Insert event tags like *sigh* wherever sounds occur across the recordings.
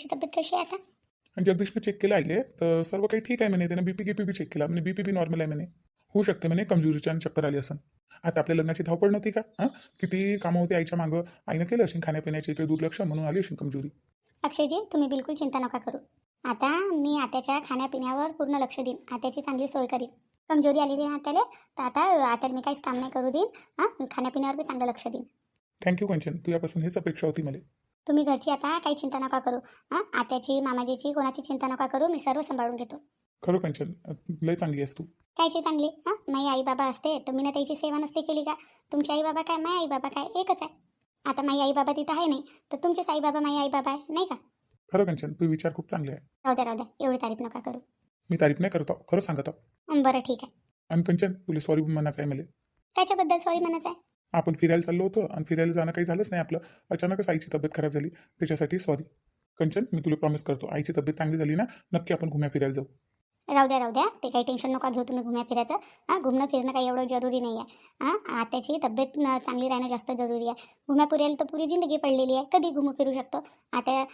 आत्याची तब्येत कशी आहे आता. आणि जगदीशनं चेक केलं आहे तर सर्व काही ठीक आहे म्हणे. त्यानं बीपी गिपी बी चेक केला. म्हणजे बीपी बी नॉर्मल आहे म्हणे. होऊ शकते म्हणे कमजोरीच्या आणि चक्कर आली असं आता आपल्या लग्नाची धावपळ नव्हती का? हां? किती कामं होती आईच्या मागं? आईनं केलं असेल खाण्यापिण्याचे इकडे दुर्लक्ष म्हणून आली असेल कमजोरी. अक्षयजी तुम्ही बिलकुल चिंता नका करू. आता मी आत्याच्या खाण्यापिण्यावर पूर्ण लक्ष देईन. आत्याची चांगली सोय करीन. कमजोरी आलेली ना आत्याला तर आता आत्याला मी काहीच काम नाही करू देईन. हां? खाण्यापिण्यावर बी चांगलं लक्ष देईन. Thank you Kanchan. तुझ्यापासून हेच अपेक्षा होती मला. तुम्ही घरची आता काही चिंता नका करू. हां आत्याची मामाजीची कोणाची चिंता नका करू. मी सर्व सांभाळून घेतो. खरं कंचन लय चांगली आहेस तू. कायची चांगली? हां माझी आई बाबा असते तर मी ना त्याची सेवा नसते केली का? तुमची आई बाबा काय? माझी आई बाबा काय? एकच आहे. आता माझी आई बाबा तिथं आहे नाही तर तुमचेच आई बाबा माझी आई बाबा आहे नाही का? खरं कंचन तू विचार खूप चांगले आहे. राहू द्या राहू द्या. एवढी तारीफ नका करू. मी तारीफ नाही करतो खरं सांगत. हं, बरं ठीक आहे. आणि कंचन तुला सॉरी म्हणायचं आहे मला. त्याच्याबद्दल सॉरी म्हणायचं आहे? आपण फिरायला चाललो होतो आणि फिरायला जाणं काही झालंच नाही आपलं. अचानकच आईची तब्येत खराब झाली. त्याच्यासाठी सॉरी कंचन मी तुला प्रॉमिस करतो आईची तब्येत चांगली झाली ना नक्की आपण घुम्या फिरायला जाऊ. राहू द्या राहू द्या. ते काही टेन्शन नका घेऊ तुम्ही घुम्या फिरायचं. हां घुमणं फिरणं काही एवढं जरुरी नाही आहे हां आत्याची तब्येत चांगली राहणं जास्त जरुरी आहे. घुम्या फिरायला तर पुरी जिंदगी पडलेली आहे. कधी घुमू फिरू शकतो? आता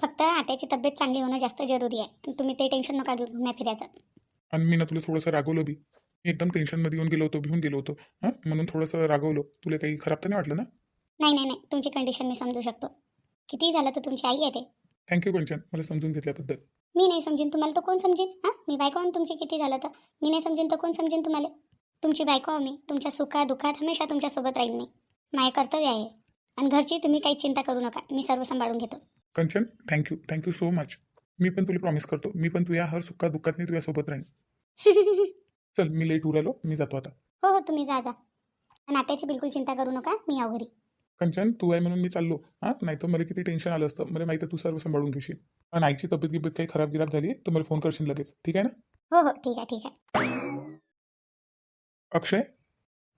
फक्त आत्याची तब्येत चांगली होणं जास्त जरुरी आहे. तुम्ही ते टेन्शन नका घेऊ घुम्या फिरायचं. आणि मी ना तुला थोडंसं रागवलं बी. मी एकदम टेन्शनमध्ये येऊन गेलो होतो भिवून गेलो होतो. हां? म्हणून थोडंसं रागवलं. तुला काही खराब तर नाही वाटलं ना? नाही नाही नाही. तुमची कंडिशन मी समजू शकतो. किती झालं तर तुमची आई आहे ते? थँक्यू कंचन मला समजून घेतल्याबद्दल. मी नाही समजेन. तुम्हाला तर कोण समजेन? हां? मी बायको आहे तुमची? किती झालं तर? मी नाही समजेन तर कोण समजेन तुम्हाला? तुमची बायको आहे मी. तुमच्या सुखात दुःखात हमेशा तुमच्यासोबत राहीन मी. माझे कर्तव्य आहे आणि घरची तुम्ही काही चिंता करू नका. मी सर्व सांभाळून घेतो. Kanchan thank you thank you so much मी पण तुला प्रॉमिस करतो. मी पण तुझ्या हर सुखात दुःखात नाही तुझ्यासोबत राहीन. हो *laughs* चल मी लेट उरालो मी जातो आता. हो तुम्ही जा जा. आणि बिलकुल चिंता करू नका मी याव घरी. कंचन तू आहे म्हणून मी चाललो. हां नाही तर मला किती टेन्शन आलं असतं. मला माहिती तू सर्व सांभाळून घेशील. आणि आईची तब्येत गिब्येत काही खराब गिराब झाली तर मला फोन करशील लगेच. ठीक आहे ना? हो हो ठीक आहे ठीक आहे. अक्षय?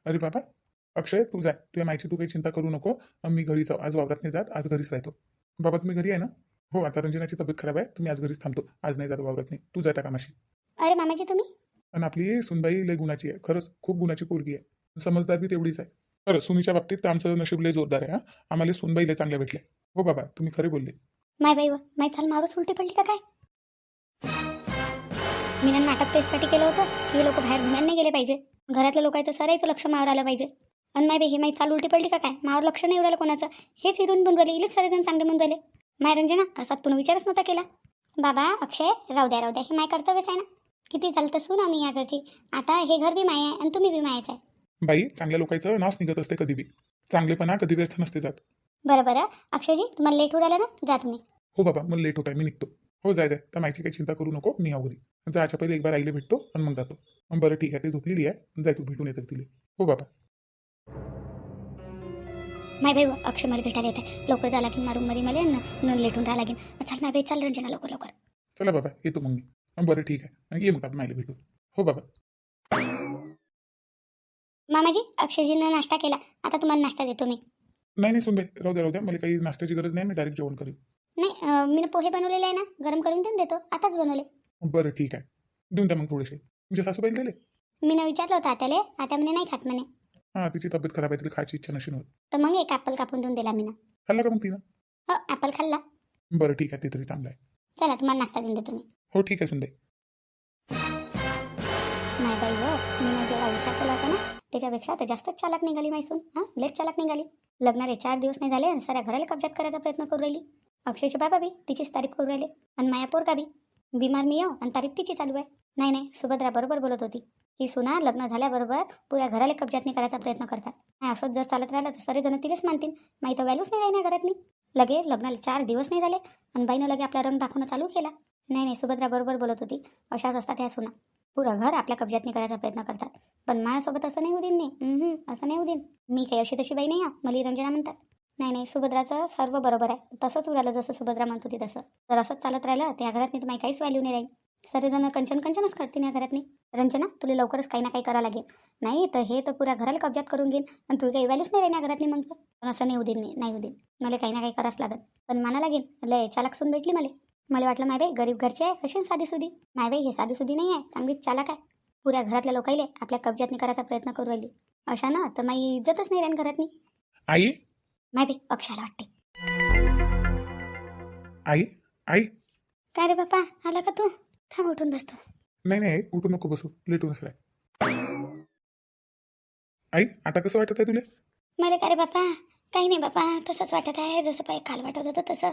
अरे बाबा. अक्षय तू जाय तुझ्या माईची तू काही चिंता करू नको. मी घरी जाऊ. आज वावरात नाही जात आज घरीच राहतो. बाबा तुम्ही घरी आहे ना? हो आता रंजनाची तब्येत खराब आहे. तुम्ही आज घरीच थांबतो. आज नाही जात वावरात. नाही तू जाता कामाशी. अरे मामाजी तुम्ही? आणि आपली सुनबाई लय गुणाची आहे. खरंच खूप गुणाची पोरगी आहे. समजदार बी तेवढीच आहे. खरं सुनीच्या बाबतीत तर आमचं नशीब लय जोरदार आहे हा. आम्हाला सुनबाई लय चांगल्या भेटल्या. हो बाबा तुम्ही खरे बोलले. माय बाई माय चाल मारूच उलटी पडली का काय? मी नाटक टेस्टसाठी केलं होतं. हे लोक बाहेर घुमायला नाही गेले पाहिजे. घरातल्या लोकांचं सरायचं लक्ष मावर आलं पाहिजे. आणि माय बाई हे माई चाल उलटी पडली का काय? मावर लक्ष नाही उडालं कोणाचं. हेच हिरून बनवले राहिले इलेच सारेजण चांगले म्हणून राहिले. माय रंजना असा तुला विचारच नव्हता केला. बाबा अक्षय राहू द्या राहू द्या. हे माय कर्तव्यच आहे ना. किती झालं तर सून आम्ही या घरची. आता हे घर बी माय आहे आणि तुम्ही बी मायच आहे. बाई चांगल्या लोकांचं नाश निघत असते कधी बी. चांगलेपणा कधी व्यर्थ नसते जात. बरं बरं. अक्षयजी तुम्हाला लेट होऊ राहिलं ना? जा तुम्ही. हो बाबा मला लेट होत आहे. मी निघतो. हो जाय जाय त्या माहिती काही चिंता करू नको. मी घरी. जायच्या पहिले एक बार आईला भेटतो आणि मग जातो. अं, बरं ठीक आहे. ती झोपलेली आहे. जाय तू भेटून येतात तिला. हो बाबा. माय भाई अक्षय मला भेटायला येत आहे. लवकर जा लागेल मारून मध्ये मला न न लेटून राहा लागेल. चाल माय बाई चाल रंजना लवकर लवकर. चला बाबा येतो मग मी. बरं ठीक आहे. ये मग आता माईला भेटू. हो बाबा. मामाजी अक्षयजीनं नाश्ता केला. आता तुम्हाला नाश्ता देतो मी. नाही नाही सुनबाई राहू द्या राहू द्या. मला काही नाश्त्याची गरज नाही मी डायरेक्ट जेवण करेन. नाही अं, मी ना पोहे बनवलेले आहे ना गरम करून देऊन देतो. आताच बनवले. बरं ठीक आहे. देऊन द्या मग थोडेसे. तुमच्या सासूबाईला दिले? मी ना विचारलं होतं आत्याले. आता म्हणे नाही खात म्हणे. हां तिची तब्येत खराब आहे तिला खायची इच्छा नशीन होत. तर मग एक ॲपल कापून देऊन दिला मी ना. खाल्ला का मग तिनं? हो ॲपल खाल्ला. बरं ठीक आहे ते तरी चांगलं आहे. चला तुम्हाला नाश्ता देऊन देतो मी. हो ठीक आहे सुनबाई बाई हो मी ना जेव्हा विचार केला होता ना त्याच्यापेक्षा तर जास्तच चालाक निघाली माहिसून हां? लेट चालाक निघाली. लग्नारे चार दिवस नाही झाले आणि साऱ्या घराला कब्जात करायचा प्रयत्न करू राहिली. अक्षयचे बाबा बी तिचीच तारीफ करू राहिले आणि माया पोरका बी. बिमार मी येऊ आणि तारीफ तिची चालू आहे. नाही नाही सुभद्रा बरोबर बोलत होती. ही सुना लग्न झाल्याबरोबर पुऱ्या घराला कब्जात नाही करायचा प्रयत्न करतात. नाही असंच जर चालत राहिलं तर सगळेजण तिलेच मानतील. माही तर व्हॅल्यूच नाही राही घरातनी लगे लग्नाला चार दिवस नाही झाले आणि बाईनं लगे आपला रंग दाखवणं चालू केला. नाही नाही सुभद्रा बरोबर बोलत होती. अशाच असतात ह्या सुना. पुरं घर आपल्या कब्जात करायचा प्रयत्न करतात. पण माझ्यासोबत असं नाही होऊ देईन नाही. असं नाही होऊ देईन मी काही अशी तशी बाई नाही आहे मली रंजना म्हणतात. नाही नाही सुभद्राचं सर्व बरोबर आहे. तसंच उरालं जसं सुभद्रा म्हणत होती तसं. जर असंच चालत राहिलं त्या घरात नाही तर काहीच व्हॅल्यू नाही राहील. सर्वजण कंचन कंचनच करतील या घरात नाही रंजना तुला लवकरच काही ना काही करावं लागेल. नाही तर हे तर पुऱ्या घराला कब्जात करून घेईन. आणि तुला काही व्हॅल्यूच नाही राहील या घरात नाही मग पण असं नाही होऊ देईन नाही नाही होऊ देईन मला काही ना काही करावंच लागत पण माना लागेल लय चालाक सून भेटली मला. मला वाटलं माय बाई गरीब घरचे आहे कशी साधी सुधी? माय बाई हे साधी सुधी नाही आहे चांगलीच चालाक आहे. पुऱ्या घरातल्या लोकाईले आपल्या कब्जात करायचा प्रयत्न करू राहिली. अशा ना तर माई इज्जतच नाही राहीन घरातनी आई? माय बाई अक्षयाला वाटते. आई? आई? काय रे बापा आला का तू? थांब उठून बसतो. नाही नाही आई उठू नको बसू. लेटू बसलाय आई आता कसं वाटत आहे तुला? मला काय रे बापा काही नाही बापा तसंच वाटत आहे. जसं पाहिजे काल वाटत होतं तसं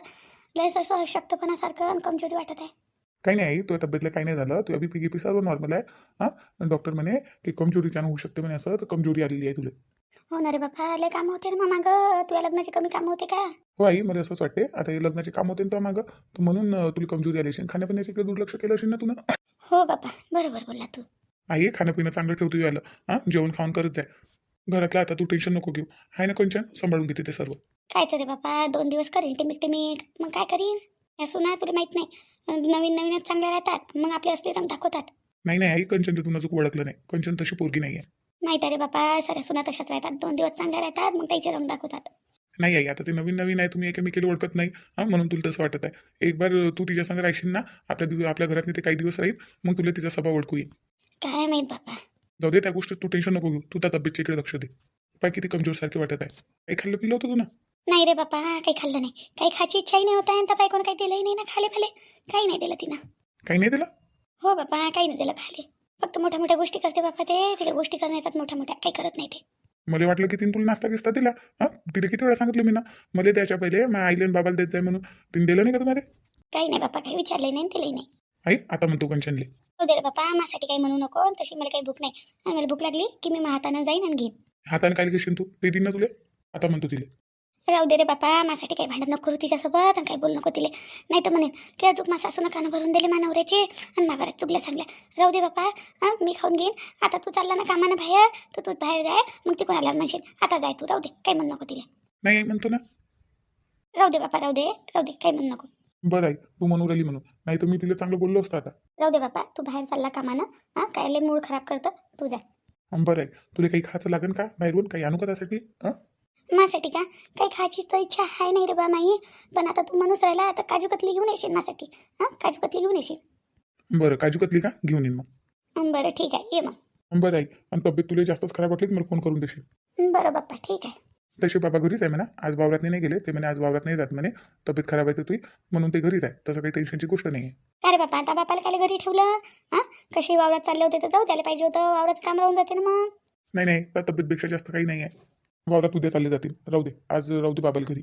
लयच असं शक्तपणासारखं आणि कमजोरी वाटत आहे. काही नाही आई तुझ्या तब्येतला काही नाही झालं. तुझ्या बीपी गिपी सर्व नॉर्मल आहे. हां? डॉक्टर म्हणे की कमजोरीच्यानं होऊ शकते म्हणे असं तर कमजोरी आलेली आहे तुला. हो ना रे बापा लय कामं होते ना मागं तुझ्या लग्नाची कमी कामं होते का? हो आई मला असंच वाटते. आता हे लग्नाचे काम होते ना मागं. तर म्हणून अं, तुला कमजोरी आली असेल. खाण्यापिण्याच्या इकडे दुर्लक्ष केलं असेल ना तुला हो बापा बरोबर बोलला तू. आई खाणंपिणं चांगलं ठेवतो याला हां? जेवण खाऊन करत जाय. घरातलं आता तू टेन्शन नको घेऊ. आहे ना कंचन? सांभाळून घेते ते सर्व. कायचं रे बापा दोन दिवस करीन टिमिक टिमिक मग काय करीन? या सुना तुला माहीत नाही. नवीन नवीनच चांगल्या राहतात. मग आपले असले रंग दाखवतात. नाही नाही आई कंचन तर तू नजूक ओळखलं नाही. कंचन तशी पोरगी नाही आहे माहीत आहे रे बापा साऱ्या सुना तशाच राहतात. दोन दिवस चांगल्या राहतात मग त्याचे रंग दाखवतात. नाही आई आता ते नवीन नवीन आहे तुम्ही एकमेकीला ओळखत नाही. हां म्हणून तुला तसं वाटत आहे. एक बार तू तिच्या संग राहशील ना आपल्या दिव आपल्या घरात ते काही दिवस राहील मग तुला तिचा स्वभाव ओळखू येईल. काय माहीत बापा. जाऊ दे त्या गोष्टीत तू टेन्शन नको घेऊ. तू त्या तब्येतच्या इकडे लक्ष दे. पाय किती कमजोर सारखे वाटत आहे. काही खाल्लं पिलं होतं तू ना नाही रे बापा काही खाल्लं नाही. काही खायची इच्छाही नाही होत आहे तर बायकोनं काही दिलंही नाही ना खाले मला काही नाही दिलं तिनं. काही नाही त्याला हो बापा काही नाही दिलं खाले. फक्त मोठ्या मोठ्या गोष्टी करते बापा ते. तिला गोष्टी करण्यात येतात मोठ्या मोठ्या. काही करत नाही ते. मला वाटलं की तिने तुला नाश्ता गिस्ता दिला. हां? तिला किती वेळा सांगितलं मी ना? मला द्यायच्या पहिले. मग आईला आणि बाबाला देत जाय म्हणून. तिने दिलं नाही का तुम्हाला? काही नाही बापा काही विचारले नाही आणि दिलंही नाही. आई आता म्हणतो कंचनले. हो दे रे बापा माझ्यासाठी काही म्हणू नको तशी मला काही भूक नाही. आणि मला भूक लागली की मी हातानं जाईन आणि घेईन. हाताने काय घेशील तू? ते दिन ना तुला. आता म्हणतो तिले. राहू दे रे बापा माझ्यासाठी काही भांडण नको करू तिच्यासोबत आणि काही बोलू नको तिले. नाही तर म्हणेन की अजून माझ्या सासूनं कानं भरून दिले मानवऱ्याचे आणि माघारात चुकल्या सांगल्या. राहू दे बापा हां मी खाऊन घेईन. आता तू चालला ना कामानं बाहेर तर तू बाहेर जाय मग ती कोणाला म्हणशील आता जाय तू राहू दे काही म्हणू नको तिला. नाही आई म्हणतो ना. राहू दे बापा राहू दे राहू दे काही म्हणू नको. बरं आई तू म्हणून राहिली म्हणून. नाही तर मी तिला चांगलं बोललो असतं आता. राहू दे बापा तू बाहेर चालला कामानं. हां काय लय मूड खराब करतं? तू जा. बरं आहे तुला काही खायचं लागेल का बाहेरून? काही आणू का त्यासाठी? हां? माझ्यासाठी का? काही खायची तर इच्छा आहे नाही रे बा माई. पण आता तू माणूस राहिला आता काजू कतली घेऊन येशील माझ्यासाठी हां काजू कतली घेऊन येशील. बरं काजू कतली का? घेऊन येईन मग. बरं ठीक आहे ये मग. बरं आई आणि तब्येत तुला जास्तच खराब वाटली तर मला फोन करून देशील. बरं बाप्पा ठीक आहे. तसे बाबा घरीच आहे म्हणा. आज वावरात नाही गेले. ते म्हणे आज वावरात नाही जात म्हणे. तब्येत खराब आहे तुझी म्हणून ते घरीच आहे. तसं काही टेन्शनची गोष्ट नाही आहे. अरे बापा आता बापाला काय घरी ठेवलं? हां? कशी वावरात चालले होते तर जाऊ त्याला पाहिजे होतं. वावराचं काम राहून जाते ना मग. नाही नाही. त्या तब्येतपेक्षा जास्त काही नाही आहे. वावरात उद्या चालले जातील. राहू दे. आज राहू दे बाबाला घरी.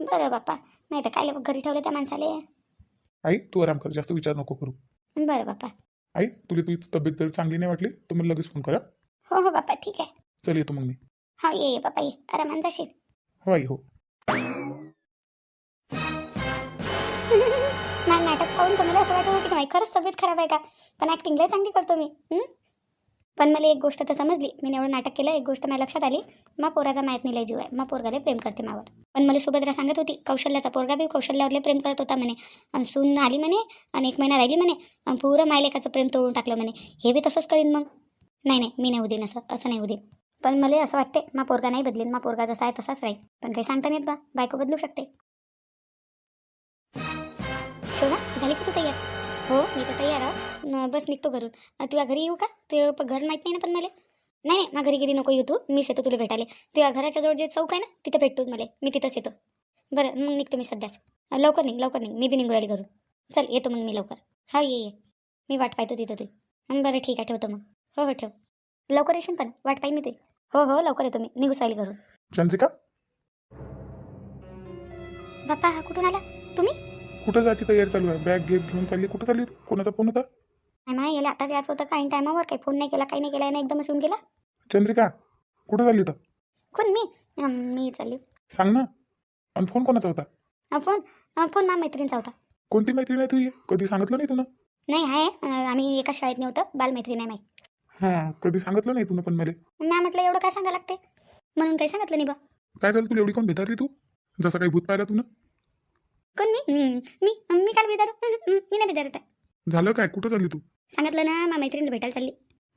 बरं बाप्पा नाही तर काय घरी ठेवलं त्या माणसाले? आई तू आराम कर. जास्त विचार नको करू. बरं बाप्पा आई तुला तुझी तब्येत जर चांगली नाही वाटली तर मला लगेच फोन करा हो? हो बाप्पा ठीक आहे. चल येतो मग मी. हा ये ये बाप्पा ये. आरामानं जाशील? हो आई हो. नाही नाटक पाहून तर मला असं वाटत होतं की माझी खरंच तब्येत खराब आहे का? पण ॲक्टिंग लय चांगली करतो मी हं? पण मला एक गोष्ट तर समजली. मी एवढं नाटक केलं एक गोष्ट माझ्या लक्षात आली. मा पोराचा माहीत नाही लय जीव आहे. मा पोरगाले प्रेम करते मावर. पण मला सुभद्रा सांगत होती कौशल्याचा पोरगा बी कौशल्यावरले प्रेम करत होता म्हणे. आणि सून आली म्हणे आणि एक महिना राहिली म्हणे आणि पुरं मायलेकाचं प्रेम तोडून टाकलं म्हणे. हे बी तसंच करीन मग? नाही नाही मी नाही उदीन असं असं नाही उदीन पण मला असं वाटते मा पोरगा नाही बदलेन मा पोरगा जसा आहे तसाच राहील पण काही सांगता नाही येत बा बायको बदलू शकते. शोभा झाली की तू तयार? हो मी तर तयार आहो. बस निघतो घरून. तुझ्या घरी येऊ का? ते प- घर माहीत नाही ना पण मला? नाही नाही माझ्या घरी गेली नको येऊ तू. मीच येतो तुला भेटायला. तुझ्या घराच्या जवळ जे चौक आहे ना तिथे भेटतो मला. मी तिथंच येतो. बरं मग निघतो मी सध्याच. लवकर निघ लवकर निघ. मी बी निघू राहिली घरून. चल येतो मग मी लवकर. हा ये ये. मी वाट पाहतो तिथं तू. बरं ठीक आहे ठेवतो मग. हो हो ठेव. लवकर येशील पण वाट पाहिजे मी तुझी हो हो लवकर येतो मी. निघूच राहिली घरून. चंद्रिका? बाप्पा हा कुठून आला? तुम्ही? कुठं जायची तयारी चालू आहे? बॅग घेत घेऊन चालली. कुठं चालली? तू? कोणाचा फोन होता? नाही मा याला आताच यायचं होतं. काही टायमावर काही फोन नाही केला काही नाही केला एकदमच येऊन गेला. चंद्रिका कुठं चालली तर कोण मी? अं, मी चालली. सांग ना. आणि फोन कोणाचा होता? अं, फोन अं, फोन मा मैत्रिणीचा होता. कोणती मैत्रीण आहे तुझी? कधी सांगितलं नाही तुला? नाही आहे. अं, आम्ही एका शाळेत नव्हतं बालमैत्रीण आहे माही हां कधी सांगितलं नाही तुला पण मला? मी म्हटलं एवढं काय सांगा लागते? म्हणून काही सांगितलं नाही बा. काय झालं तुला एवढी कोण भेटारली तू? जसं काही भूत पाहिला तुला कोण मी? मी मी काल बिदारू मी नाही बिदारत आहे झालं काय? कुठं चालली तू? सांगितलं ना मा मैत्रिणीला भेटायला चालली.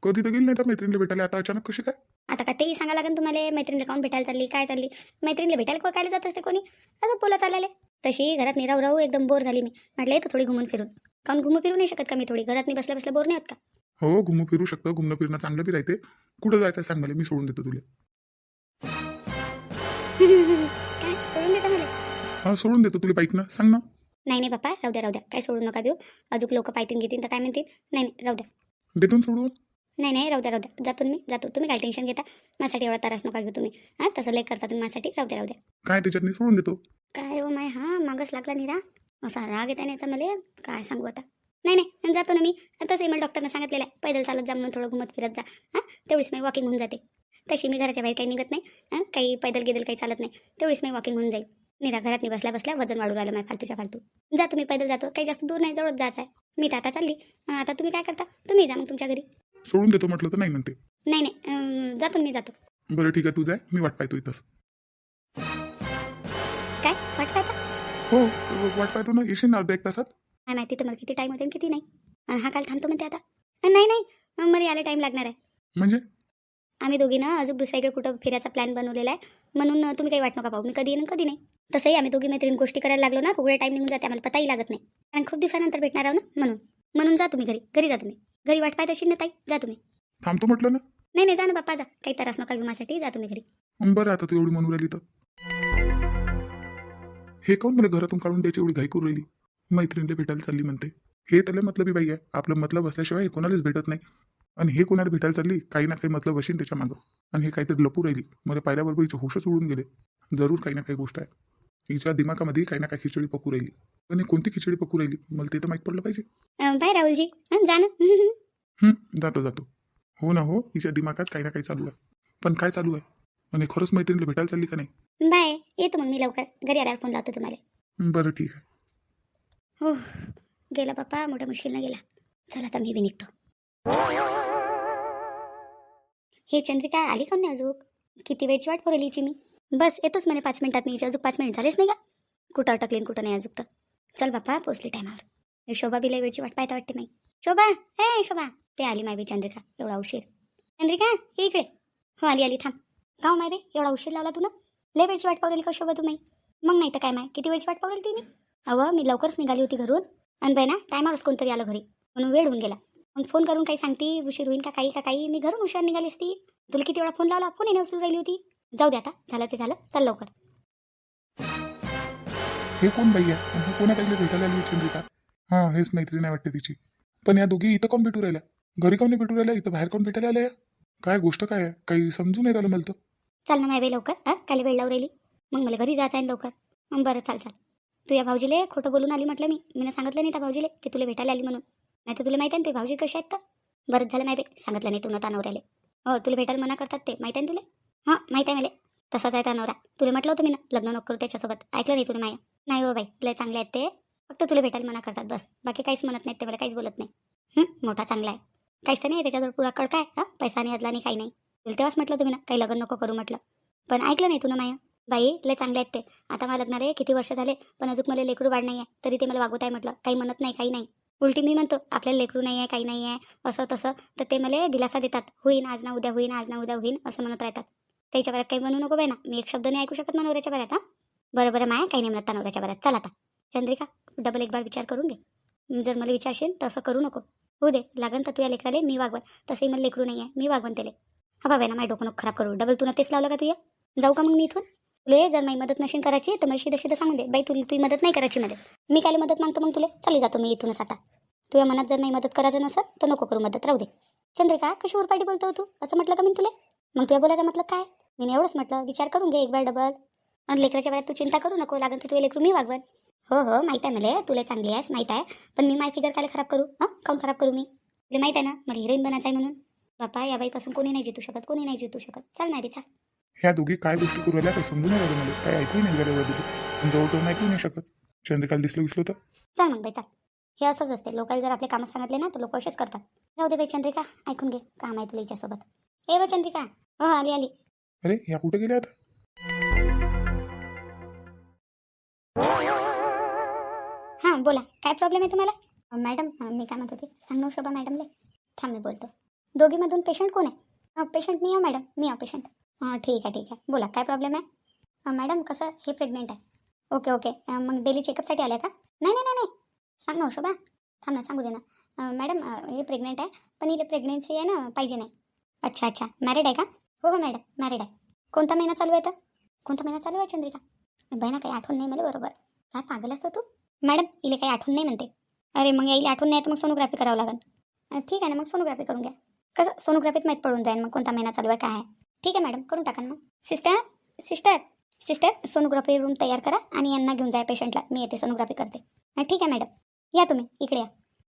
कधी तर गेली नाही त्या मैत्रिणीला भेटायला? आता अचानक कशी काय? आता का तेही सांगा लागेल तुम्हाला मैत्रिणीला काऊन भेटायला चालली काय चालली? मैत्रिणीला भेटायला को- कायला जात असते कोणी? असं बोला चालले तशी घरात निराव राहू एकदम बोर झाली मी. म्हटलं येतो थोडी घुमून फिरून. काऊन घुमू फिरू नाही शकत का मी थोडी? घरात नाही बसल्या बसल्या बोर नाही होत का? हो घुमू फिरू शकतं घुमणं फिरणं चांगलं बी राहते. कुठं जायचं सांग मला मी सोडून देतो तुला. काय सोडून देता मला हा सोडून देतो तुला बाईक ना सांग ना. नाही नाही बाप्पा राहू द्या राहू द्या. काय सोडू नका देऊ. अजून लोक पायतीन घेतील तर काय म्हणतील? नाही नाही राहू द्या. देतून सोडून. नाही नाही राहू द्या राहू द्या. जातो मी जातो. तुम्ही काय टेन्शन घेता? माझ्यासाठी एवढा त्रास नका घेऊ तुम्ही. हां तसं लय करता तुम्ही माझ्यासाठी. राहू द्या राहू द्या. काय त्याच्यात मी सोडून देतो? काय हो माय हा मागच लागला निरा. असा राग येता नाही मला. काय सांगू आता? नाही नाही जातो ना मी. तसंही मला डॉक्टरनं सांगितलेलं आहे पैदल चालत जा म्हणून थोडं घुमत फिरत जा. हां? तेवढीच मी वॉकिंग होऊन जाते. तशी मी घराच्या बाहेर काही निघत नाही. हां? काही पैदल गेदल काही चालत नाही. तेवढीच मी वॉकिंग होऊन जाईल. निरा घरात नाही बसल्या बसल्या वजन वाढू राहिलं माझ्या फालतूच्या फालतू. जातो मी पैदल जातो. काही जास्त दूर नाही जवळच जायचं आहे. मी तर आता चालली. आता तुम्ही काय करता? तुम्ही जा मग तुमच्या घरी. सोडून देतो म्हटलं तर नाही म्हणते. नाही नाही. जातो मी जातो. बरं ठीक आहे तू जाय. मी वाट पाहतो इथंच. काय? वाट पाहता? हो वाट पाहतो ना येशील ना अर्ध्या एक तासात? काय माहिती तुम्हाला किती टाईम होते आणि किती नाही. आणि हा काल थांबतो म्हणते आता. नाही नाही. मला यायला टाईम लागणार आहे. म्हणजे? आम्ही दोघी ना अजून दुसरीकडे कुठं फिरायचा प्लॅन बनवलेला आहे. म्हणून अं, तुम्ही काही वाट नका पाहू. मी कधी येईन आणि कधी नाही. तसंही आम्ही दोघी मैत्रीण गोष्टी करायला लागलो ना वेळ टाईम निघून जाते. आम्हाला पताही लागत नाही. कारण खूप दिवसानंतर भेटणार आहो ना म्हणून. म्हणून जा तुम्ही घरी. घरी जा तुम्ही. घरी वाट पाहत असेल ना ताई जा तुम्ही. थांबतो म्हटलं ना? नाही नाही जा ना बाप्पा जा. काही त्रास नका माझ्यासाठी. जा तुम्ही घरी. बरं आता तू एवढी म्हणून राहिली तर. हे काऊन मला घरातून काढून द्यायची एवढी घाई करू राहिली? मैत्रिणीला भेटायला चालली म्हणते. हे त्याला मतलबी बाई आहे. आपलं मतलब असल्याशिवाय हे कोणालाच भेटत नाही. आणि हे कोणाला भेटायला चालली काही ना काही मतलब असेल त्याच्या मागं. आणि हे काहीतरी लपू राहिली. मला पाहिल्याबरोबर हिचे होशच उडून गेले. जरूर काही ना काही गोष्ट आहे. हिच्या दिमागामध्ये काही ना काही खिचडी पकू राहिली. पण हे कोणती खिचडी पकू राहिली? मला ते तर माहीत पडलं पाहिजे. बाय राहुलजी. जा जातो जातो. हो ना हो. हिच्या दिमागात काही ना काही चालू आहे. पण काय चालू आहे? आणि खरंच मैत्रिणीला भेटायला चालली का नाही? बाय. येतो मग मी लवकर. घरी आल्यावर फोन लावतो तुम्हाला. बरं ठीक आहे. हो गेला बाप्पा मोठ्या मुश्किलनं गेला. चला आता मी बी निघतो. हे चंद्रिका आली का नाही अजून? किती वेळची वाट पोरली हिची मी? बस येतोच म्हणे पाच मिनिटात मी. हिची अजून पाच मिनिट झालेच नाही का? कुठं अटकली कुठं नाही अजून तर. चल बाप्पा पोचली टायमावर हे शोभा बिला वेळची वाट पाहता वाटते नाही शोभा ए शोभा. ते आली माय बी चंद्रिका एवढा उशीर. चंद्रिका हे इकडे. हो आली आली थांब. का हो माय बे एवढा उशीर लावला तू ना? लय वेळची वाट पावलेली का शोभा तू माई? मग नाही तर काय माय? किती वेळची वाट पावलेली तुम्ही अवं मी लवकरच निघाली होती घरून. आणि बाई ना टायमावरच कोणतरी आलं घरी. म्हणून वेळ होऊन गेला. मग फोन करून काही सांगती उशीर होईल का काही का काही? मी घरून हुशार निघाली असती. तुला किती वेळा फोन लावला? फोन येणे उचलून राहिली होती. जाऊ दे आता. झालं ते झालं. चल लवकर. हे कोण बाई आहे? आणि कोणा काही भेटायला आली चंद्रिका हां हेच मैत्रीण आहे वाटते तिची. पण या दोघी इथं कोण भेटू राहिल्या? घरी कोण नाही भेटू राहिल्या? इथं बाहेर कोण भेटायला आल्या? काय गोष्ट काय आहे? काही समजून नाही राहिलं मला तर. चल ना माय लवकर. हा काली वेळ लावून राहिली. मग मला घरी जायचं आहे ना लवकर. मग बरं चाल चाल. तू या भाऊजीले खोटं बोलून आली म्हटलं मी. मी सांगितलं नाही त्या भाऊजीले की तुला भेटायला आली म्हणून. नाही तर तुला माहिती आहे ना ते भाऊजी कसे आहेत तर? बरंच झालं माय सांगितलं नाही तुला तानवऱ्याले. हो तुला भेटायला मना करतात ते. माहिती आहे ना तुला? हां माहिती आहे मला. तसाच आहे तानवरा. तुला म्हटलं होतं मी ना लग्न नको करू त्याच्यासोबत. ऐकलं नाही तुला माया? नाही हो बाई लय चांगले आहेत ते. फक्त तुला भेटायला मना करतात बस. बाकी काहीच म्हणत नाहीत ते मला काहीच बोलत नाही. मोठा चांगला आहे. काहीच तर नाही त्याच्याजवळ पुरा कडका हां पैसा नाही आदला नाही काही नाही. तुला तेव्हाच म्हटलं तुम्ही ना काही लग्न नको करू म्हटलं. पण ऐकलं नाही तुला माया? बाई लय चांगले आहेत ते. आता मला लग्नाला किती वर्ष झाले पण अजून मला लेकरू वाढ नाही आहे तरी ते मला वागवत आहे म्हटलं. काही म्हणत नाही काही नाही. उलटी मी म्हणतो आपल्याला लेकरू नाही आहे काही नाही आहे असं तसं. तर ते मला दिलासा देतात. होईन आज ना उद्या होईन आज ना उद्या होईन असं म्हणत राहतात. त्याच्या बऱ्यात काही म्हणू नको बाय ना. मी एक शब्द नाही ऐकू शकत नवऱ्याच्या बऱ्यात हां? बरं बरं माया काही नाही म्हणत नवऱ्याच्या बऱ्यात. चला आता. चंद्रिका डबल एक बार विचार करून घे. जर मला विचारशील तसं करू नको. हो दे लागन तर तुझ्या लेकराले मी वागवन. तसंही मला लेकरू नाही आहे मी वागवन त्याला. हा बाबा ना माझ्या डोकं खराब करू. डबल तुला तेच लावलं का तुझ्या जाऊ का मग मी इथून? तुले जर माझी मदत नशीन करायची तर मशी तशी तर सांगून दे. बाई तुला तुझी मदत नाही करायची मला मी काय मदत मागतो मग तुला? चालली जातो मी इथूनच आता. तुझ्या मनात जर नाही मदत करायचं नसेल तर नको करू मदत. राहू दे. चंद्रिका कशी उरपाटी बोलतो तू? असं म्हटलं का मी तुला? मग तुझ्या बोलायचं मतलब काय? मी एवढंच म्हटलं. विचार करून घे एक बार डबल. आणि लेकराच्या वेळात तू चिंता करू नको. लागन तर तुझे लेकरू मी वागवन. हो हो माहीत आहे मला. तुला चांगली आहेस माहीत आहे. पण मी माय फिगर काय खराब करू? हां? काऊन खराब करू मी? तुला माहीत आहे ना मला हिरोईन बनायचं आहे म्हणून. बापा या बाईपासून कोणी नाही जितू शकत कोणी नाही जितू शकत. चाल रे चाल. ह्या दोघी काय गोष्टी करू राहिल्या काही समजून नाही राहिलं मला काही ऐकूही नाही गेलं एवढं पण जवळ जाऊन ऐकू नाही शकत. चंद्रकाल दिसलं विसलं तर. चाल मग बाई चाल. हे असंच असते लोकांनी जर आपले कामं सांगितले ना तर लोक असेच करतात. राहू दे बाई चंद्रिका ऐकून घे. काम आहे तुला हिच्यासोबत. ए बाई चंद्रिका. हो आली आली. अरे ह्या कुठे गेल्या आता? हां बोला. काय प्रॉब्लेम आहे तुम्हाला? अं, मॅडम अं, मी काय म्हणत होते? सांग शोभा मॅडमले? थांब मी बोलतो. दोघीमधून पेशंट कोण आहे? पेशंट मी आहे मॅडम. मी आहे पेशंट हां ठीक आहे ठीक आहे. बोला काय प्रॉब्लेम आहे? मॅडम कसं हे प्रेग्नेंट आहे? ओके ओके मग डेली चेकअपसाठी आल्या का? नाही नाही नाही नाही. सांग ना शोभा थांब ना सांगू दे ना. मॅडम हे प्रेग्नेंट आहे पण हिला प्रेग्नेन्सी आहे ना पाहिजे नाही. अच्छा अच्छा. मॅरिड आहे का? हो हो मॅडम मॅरिड आहे. कोणता महिना चालू आहे तर? कोणता महिना चालू आहे चंद्रिका? बहिणा काही आठवण नाही मला बरोबर. काय पागल असतं तू? मॅडम इले काही आठवण नाही म्हणते. अरे मग यायला आठवण नाही तर मग सोनोग्राफी करावं लागेल ठीक आहे ना मग सोनोग्राफी करून घ्या. कसं? सोनोग्राफीत माहीत पडून जाईल मग कोणता महिना चालू आहे काय आहे. ठीक आहे मॅडम करून टाका ना मग. Sister sister sister sonography room तयार करा आणि यांना घेऊन जा पेशंटला मी येते सोनोग्राफी करते. ठीक आहे मॅडम. या तुम्ही इकडे या.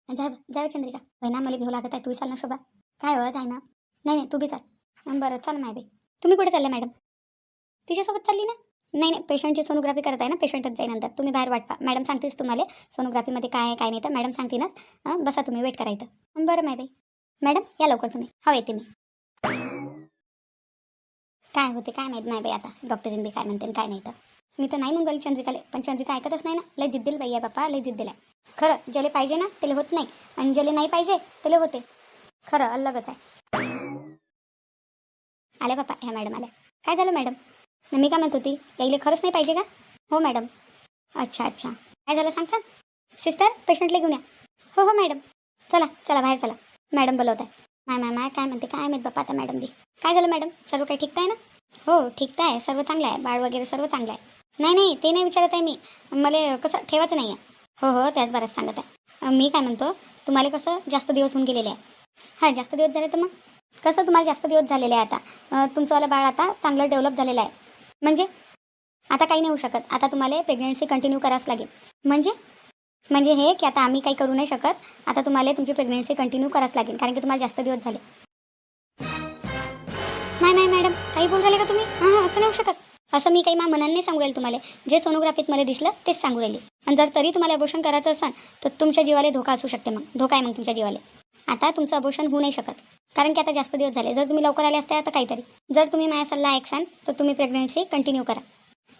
जा जाऊ चंद्रिका. बहिणा मला घेऊ लागत आहे. तू चाल ना शोभा. काय हो जाय ना. नाही नाही तू बी चाल. बरं चाल माय बाई. तुम्ही कुठे चालले मॅडम? तिच्यासोबत चालली ना? नाही नाही पेशंटची सोनोग्राफी करत आहे ना? पेशंटच जाईल नंतर. तुम्ही बाहेर वाटवा मॅडम सांगतेच तुम्हाला. सोनोग्राफीमध्ये काय आहे काय नाही तर मॅडम सांगतीनच बसा तुम्ही वेट करायचं इथं. बरं माय बाई. मॅडम या लवकर तुम्ही. हो येते मी. काय होते काय माहीत? नाही बाई आता. डॉक्टरीन बी काय म्हणते काय नाही तर. मी तर नाही म्हणून राहिली चंद्रिकाले पण चंद्रिका ऐकतच नाही ना. लय जिद्दील बाई आहे बाप्पा लय जिद्दील आहे. खरं ज्याला पाहिजे ना त्याला होत नाही. आणि ज्याला नाही पाहिजे त्याला होते. खरं अलगच आहे. आल्या बाप्पा ह्या मॅडम आल्या. काय झालं मॅडम? मी काय म्हणत होती यायला खरंच नाही पाहिजे का? हो मॅडम. अच्छा अच्छा. काय झालं सांग सांग. सिस्टर पेशंटला घेऊन या. हो हो मॅडम. चला चला बाहेर चला. मॅडम बोलवत आहे माय माय माय काय म्हणते? काय माहीत बाप्पा आता मॅडम दी काय झालं मॅडम सर्व काही ठीक आहे ना? हो ठीक आहे. सर्व चांगलं आहे. बाळ वगैरे सर्व चांगलं आहे. नाही नाही ते नाही विचारत आहे मी. मला कसं ठेवायचं नाही आहे हो हो त्याच बऱ्याच सांगत आहे. मी काय म्हणतो? तुम्हाला कसं जास्त दिवस होऊन गेलेले आहे. हां जास्त दिवस झाले तर मग? कसं तुम्हाला जास्त दिवस झालेले आहे आता? तुमचंवालं बाळ आता चांगलं डेव्हलप झालेलं आहे. म्हणजे? आता काही नाही होऊ शकत. आता तुम्हाला प्रेग्नन्सी कंटिन्यू करावंच लागेल. म्हणजे? म्हणजे हे की आता आम्ही काही करू नाही शकत आता तुम्हाला तुमची प्रेग्नन्सी कंटिन्यू करावंच लागेल कारण की तुम्हाला जास्त दिवस झाले. नाही नाही मॅडम काही बोल राहिले का तुम्ही? हां हां असं नाही होऊ शकत. असं मी काही मा मनाने नाही सांगू राहील तुम्हाला. जे सोनोग्राफीत मला दिसलं तेच सांगू राहिली. आणि जर तरी तुम्हाला अबोशन करायचं असेल तर तुमच्या जीवाला धोका असू शकते मग. धोका आहे मग तुमच्या जीवाला. आता तुमचं अबोशन होऊ नाही शकत. कारण की आता जास्त दिवस झाले. जर तुम्ही लवकर आले असते आता काहीतरी. जर तुम्ही माझा सल्ला ऐकसान तर तुम्ही प्रेग्नन्सी कंटिन्यू करा.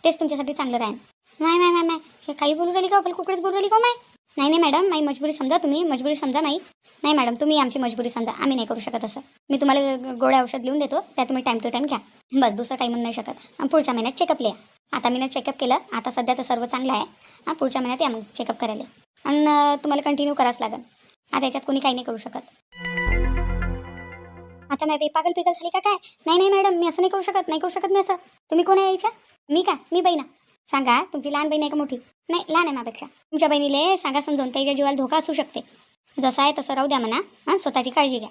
तेच तुमच्यासाठी चांगलं राहील नाही नाही नाही हे काही बोलू राहिली का? कुकडेच बोलू राहिली का हो, माय? नाही नाही मॅडम. माई मजबुरी समजा तुम्ही. मजबुरी समजा नाही. नाही मॅडम तुम्ही आमची मजबुरी समजा. आम्ही नाही करू शकत असं. मी तुम्हाला गोळ्या औषध लिहून देतो. त्या तुम्ही टाईम टू टाईम घ्या. बस दुसरं काही म्हणू नाही शकत. आणि पुढच्या महिन्यात चेकअप लिहा. आता मी ना चेकअप केलं. आता सध्या तर सर्व चांगलं आहे. पुढच्या महिन्यात या मग चेकअप करायला. आणि तुम्हाला कंटिन्यू करावंच लागेल. आता याच्यात कोणी काही नाही करू शकत. आता मॅडम पागल पिगल झाली का काय? नाही नाही मॅडम. मी असं नाही करू शकत. नाही करू शकत मी असं. तुम्ही कोण आहे यायच्या मी का? मी बहिणा सांगा तुमची लहान बहीण आहे का मोठी? नाही लहान आहे माझ्यापेक्षा. तुमच्या बहिणीले सांगा समजून त्याच्या जीवाला धोका असू शकते. जसं आहे तसं राहू द्या म्हणा. हां स्वतःची काळजी घ्या.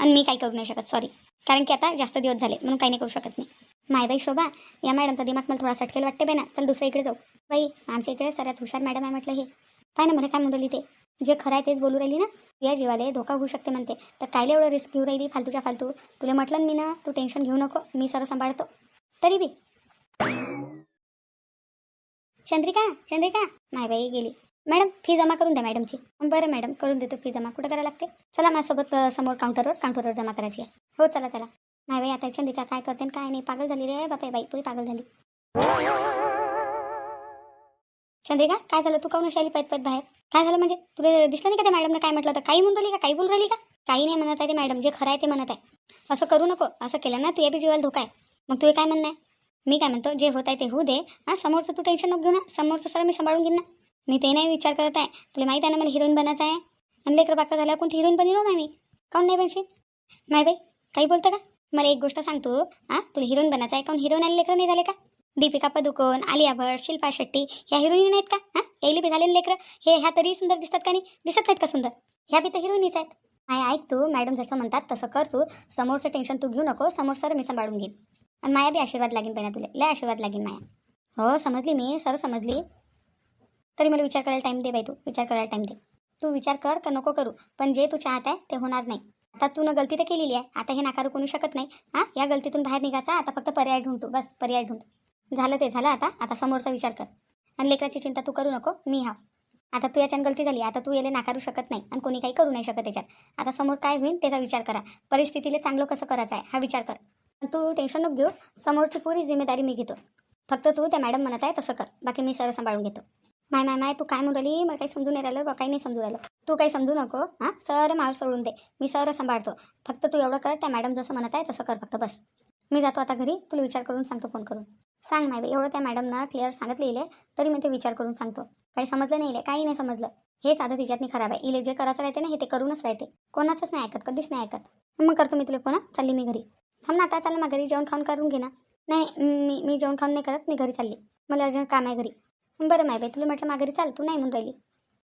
आणि मी काही करू नाही शकत सॉरी कारण की आता जास्त दिवस झाले म्हणून काही नाही करू शकत मी. मायबाई शोभा या मॅडमचा दिमाग मला थोडा सटकेल वाटते बाई ना. चल दुसऱ्या इकडे जाऊ. बाई आमच्या इकडे सगळ्यात हुशार मॅडम आहे म्हटलं हे. काय ना मला काय म्हणली ते. जे खरं आहे तेच बोलू राहिली ना. या जीवाले धोका होऊ शकते म्हणते. तर कायले एवढं रिस्क घेऊ राहिली फालतूच्या फालतू? तुला म्हटलं ना मी ना तू टेन्शन घेऊ नको. मी सर सांभाळतो. तरी बी. चंद्रिका चंद्रिका. मायबाई गेली. मॅडम फी जमा करून द्या मॅडमची. बरं मॅडम करून देतो. फी जमा कुठं करायला लागते? चला माझ्यासोबत समोर काउंटरवर काउंटरवर जमा करायची आहे. हो चला चला. मायबाई आता चंद्रिका काय करते आणि काय नाही. पागल झाली रे बापा बाई पुरी पागल झाली. चंद्रिका काय झालं? तू काऊन शाली पैत पैत बाहेर? काय झालं म्हणजे? तुला दिसलं नाही का त्या मॅडमनं काय म्हटलं तर काही म्हणून राहिली का? काही बोलून राहिली का? काही नाही म्हणत आहे ते मॅडम. जे खरं आहे ते म्हणत आहे. असं करू नको. असं केलं ना तुझ्या बी जीवाला धोका आहे. मग तुझे काय म्हणणं आहे? मी काय म्हणतो जे होत आहे ते होऊ दे. हां समोरचं तू टेन्शन नको घेऊ ना. समोरचं सर मी सांभाळून घेईन ना. मी ते नाही विचार करत आहे. तुला माहीत आहे ना मला हिरोईन बनायचं आहे. आणि लेकर बाकर झाल्यावर कोणती हिरोईन बनलो नाही मी? काऊन नाही बनशील? नाही बाई काही बोलतं का? मला एक गोष्ट सांगतो. हां तुला हिरोईन बनायचं आहे. काऊन हिरोईन आणि लेकरं नाही झाले का? दीपिका पदुकोन आलिया भट शिल्पा शेट्टी ह्या हिरोईन आहेत का? हां यायला बी झाले लेकर लेकरं? हे ह्या तरी सुंदर दिसतात का नाही? दिसत नाहीत का सुंदर? ह्या बी तर हिरोईनीच आहेत. माय ऐक तू. मॅडम जसं म्हणतात तसं कर तू. समोरचं टेन्शन तू घेऊ नको. समोर सर मी सांभाळून घेईन. आणि माया बी आशीर्वाद लागेल पहिला तुला. लय आशीर्वाद लागेल माया. हो समजली मी सर समजली. तरी मला विचार करायला टाईम दे बाई तू विचार करायला टाईम दे. तू विचार कर का नको करू. पण जे तू चाहत आहे ते होणार नाही. आता तू न गलती तर केलेली आहे. आता हे नाकारू कोणी शकत नाही. हां या गलतीतून बाहेर निघायचा आता फक्त पर्याय ढूंढ तू. बस पर्याय ढूंढ. झालं ते झालं आता. आता समोरचा विचार कर. आणि लेकराची चिंता तू करू नको. मी हा. आता तू याच्यानं गलती झाली. आता तू याला नाकारू शकत नाही. आणि कोणी काही करू नाही शकत याच्यात. आता समोर काय होईल त्याचा विचार करा. परिस्थितीला चांगलं कसं करायचं आहे हा विचार कर. तू टेन्शन नको घेऊ. समोरची पुरी जिम्मेदारी मी घेतो. फक्त तू त्या मॅडम म्हणत आहे तसं कर. बाकी मी सर सांभाळून घेतो. माय माय माय तू काय म्हणून राहिली मला काही समजून नाही राहिलं बा. काही नाही समजून राहिलं. तू काही समजू नको हां? सर मावर सोडून दे. मी सर सांभाळतो. फक्त तू एवढं कर त्या मॅडम जसं म्हणत आहे तसं कर. फक्त बस. मी जातो आता घरी. तुला विचार करून सांगतो फोन करून. सांग माय बाई, एवढं त्या मॅडमनं क्लिअर सांगत लिहिले तरी मी ते विचार करून सांगतो. काही समजलं नाही काही नाही समजलं. हेच आता तिच्यातनी खराब आहे. इले जे करायचं राहते ना हे ते करूनच राहते. कोणाचंच नाही ऐकत. कधीच नाही ऐकत. मग करतो मी तुला फोन चालली मी घरी. चल ना आता चल ना घरी जेवण खाऊन करून घे ना. नाही मी मी जेवण खाऊन नाही करत मी घरी चालली. मला अर्जंट काम आहे घरी. बरं माय बाई तुला म्हटलं माघारी चाल तू नाही म्हणून राहिली.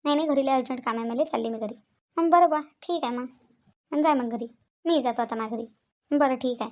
नाही नाही घरीला अर्जंट काम आहे मला चालली मी घरी. मग बरं बा ठीक आहे मग. जाय मग घरी. मी जातो आता माझ्या घरी बरं ठीक आहे.